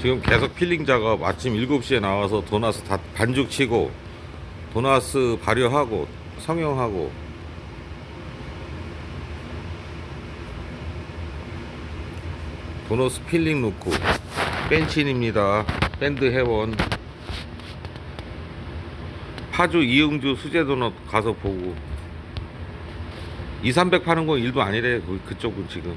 지금 계속 필링 작업 아침 7시에 나와서 도나스 다 반죽 치고 도나스 발효하고 성형하고. 도너스 필링 놓고. 벤친입니다. 밴드 회원. 파주 이응주 수제 도넛 가서 보고. 2, 300 파는 건 일도 아니래 그- 그쪽은 지금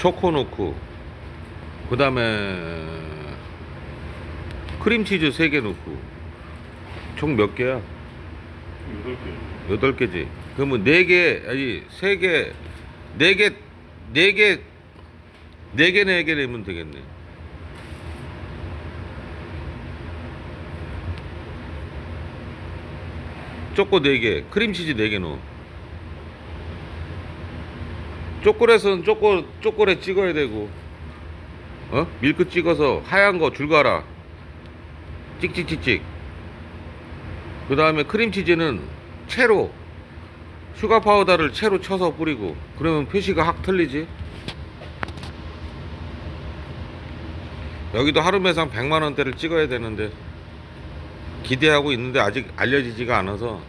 초코 넣고 그 다음에 크림치즈 3개 넣고 총 몇 개야? 여덟 개. 8개지 그러면 4개 아니 3개 4개 4개 4개 4개 내면 되겠네 초코 4개 크림치즈 4개 넣어 초콜릿은 초코 초콜릿 찍어야 되고. 어? 밀크 찍어서 하얀 거줄 가라. 찍찍찍찍. 그 다음에 크림치즈는 채로. 슈가 파우더를 채로 쳐서 뿌리고. 그러면 표시가 확 틀리지? 여기도 하루 매상 100만원대를 찍어야 되는데 기대하고 있는데 아직 알려지지가 않아서